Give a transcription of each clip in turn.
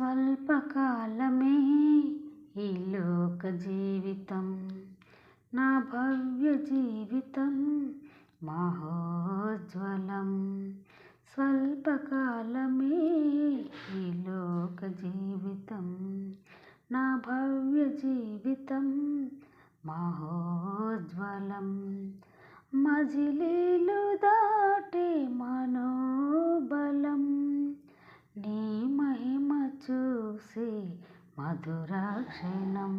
స్వల్పకాలమే ఈ లోక జీవితం నా భవ్య జీవితం మహోజ్వలం స్వల్పకాలమే ఈ లోక జీవితం నా భవ్య జీవితం మహోజ్వలం మజిలీలు దాటి మనోబలం నీ మహిమ చూసి మధురాక్షణం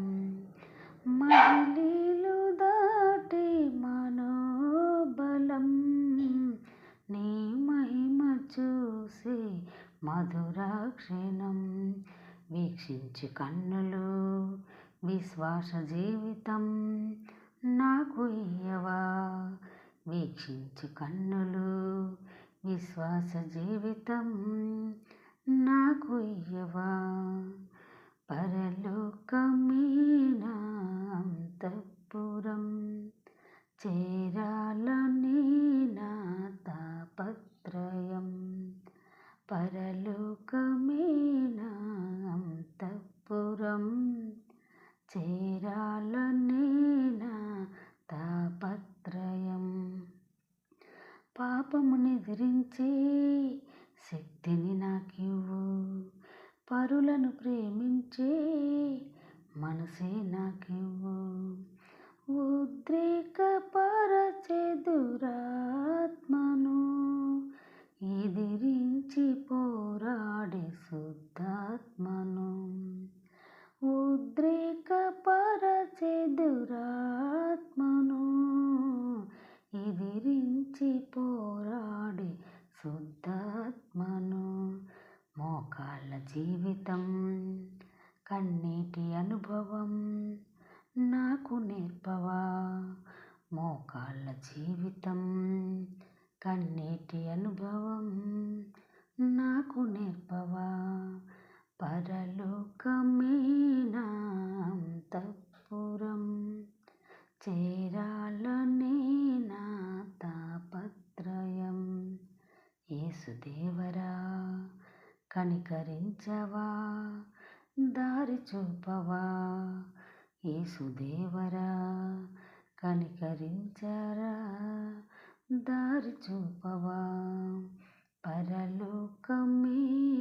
మహిళలు దాటి మనోబలం. నీ మహిమ చూసి మధురాక్షణం వీక్షించి కన్నులు విశ్వాస జీవితం నాకు ఇయ్యవా? వీక్షించి కన్నులు విశ్వాస జీవితం నాకు ఇయ్యవా? పరలోకమీనా అంతఃపురం చేరాలని నా తాపత్రయం పరలోకమీనా అంతఃపురం నా తాపత్రయం పాపముని ఎదిరించే శక్తిని నాకివ్వు. పరులను ప్రేమ మనసే నాకివ్వు. ఉద్రేక దురాత్మను ఎదిరించి పోరాడే శుద్ధాత్మను ఉద్రేక దురాత్మను ఎదిరించి పోరాడి శుద్ధాత్మను మోకాళ్ళ జీవితం కన్నీటి అనుభవం నాకు నేర్పవా? మోకాళ్ళ జీవితం కన్నీటి అనుభవం నాకు నేర్పవా? పరలోకమేనా అంతఃపురం చేరాలనే నా తాపత్రయం. యేసుదేవరా కనికరించవా? దారి చూపవా? యేసుదేవరా కనికరించరా? దారి చూపవా? పరలోకమే